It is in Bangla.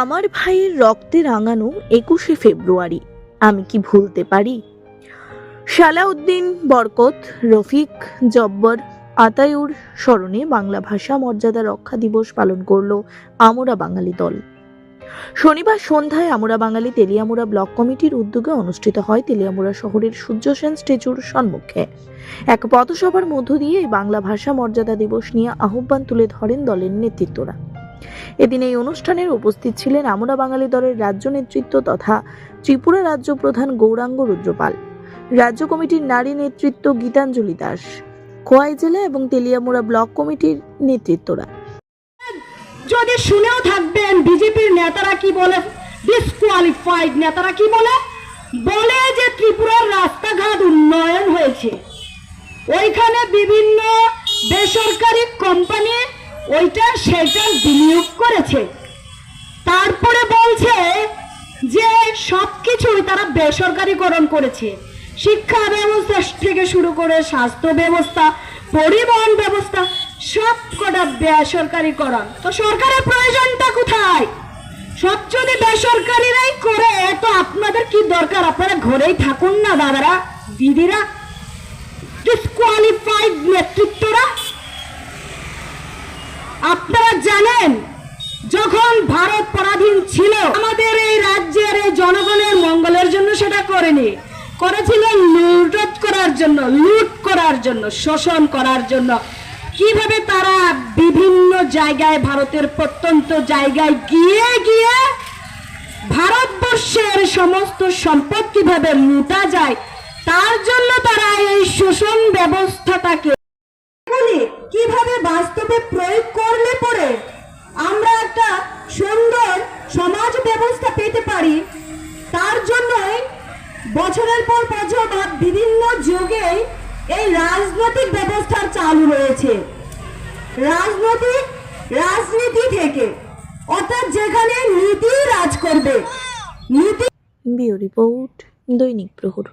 আমার ভাইয়ের রক্তে রাঙানো একুশে ফেব্রুয়ারি, আমি কি ভুলতে পারি? সালাউদ্দিন বরকত, রফিক জব্বর, আতায়ুর স্মরণে বাংলা ভাষা মর্যাদা রক্ষা দিবস পালন করল আমোরা বাঙালি দল। শনিবার সন্ধ্যায় আমরা বাঙালি তেলিয়ামুড়া ব্লক কমিটির উদ্যোগে অনুষ্ঠিত হয় তেলিয়ামুড়া শহরের সূর্য সেন স্ট্যাচুর সম্মুখে। এক পথসভার মধ্য দিয়ে বাংলা ভাষা মর্যাদা দিবস নিয়ে আহ্বান তুলে ধরেন দলের নেতৃত্বরা। এদিন এই অনুষ্ঠানের উপস্থিত ছিলেন আমরা বাঙালি দলের রাজ্য নেতৃত্ব তথা ত্রিপুরা রাজ্য প্রধান গৌরাঙ্গ রুদ্রপাল। রাজ্য কমিটির নারী নেতৃত্ব গীতাঞ্জলি দাস। খোয়াই জেলা এবং তেলিয়ামুড়া ব্লক কমিটির নেতৃত্বরা। যদি শুনেও থাকবেন বিজেপির নেতারা কি বলে? ডিসকোয়ালিফাইড নেতারা কি বলে? বলে যে ত্রিপুরার রাস্তাঘাট উন্নয়ন হয়েছে। ওইখানে বিভিন্ন বেসরকারি কোম্পানি ওইটা সেটা বিনিয়োগ করেছে। তারপরে বলছে যে সবকিছুই তারা বেসরকারিকরণ করেছে। শিক্ষা ব্যবস্থা থেকে শুরু করে স্বাস্থ্য ব্যবস্থা, পরিবহন ব্যবস্থা সব কটা বেসরকারিকরণ। তো সরকারের প্রয়োজনটা কোথায়? সব যদি বেসরকারিরাই করে, তো আপনাদের কি দরকার? আপনারা ঘরেই থাকুন না, দাদারা, দিদিরা? ডিসকোয়ালিফাইড নেতৃত্বরা আপনারা জানেন যখন ভারত পরাধীন ছিল, আমাদের এই রাজ্যের এই জনগণের মঙ্গলের জন্য সেটা করেনি। করেছিল লুট করার জন্য, লুট করার জন্য, শোষণ করার জন্য। কীভাবে তারা বিভিন্ন জায়গায়, ভারতের প্রত্যন্ত জায়গায় গিয়ে গিয়ে ভারতবর্ষের সমস্ত সম্পদ কীভাবে লুটা যায়, তার জন্য তারা এই শোষণ ব্যবস্থাটাকে কীভাবে বাস্তবে প্রয়োগ করলে পরে আমরা একটা সুন্দর সমাজ ব্যবস্থা পেতে পারি। তার জন্য বছরের পর বছর বা বিভিন্ন যুগে এই রাজনৈতিক ব্যবস্থার চালু রয়েছে। রাজনৈতিক রাজনীতি থেকে, অর্থাৎ যেখানে নীতি রাজ করবে। নীতি বিউ রিপোর্ট দৈনিক প্রহর।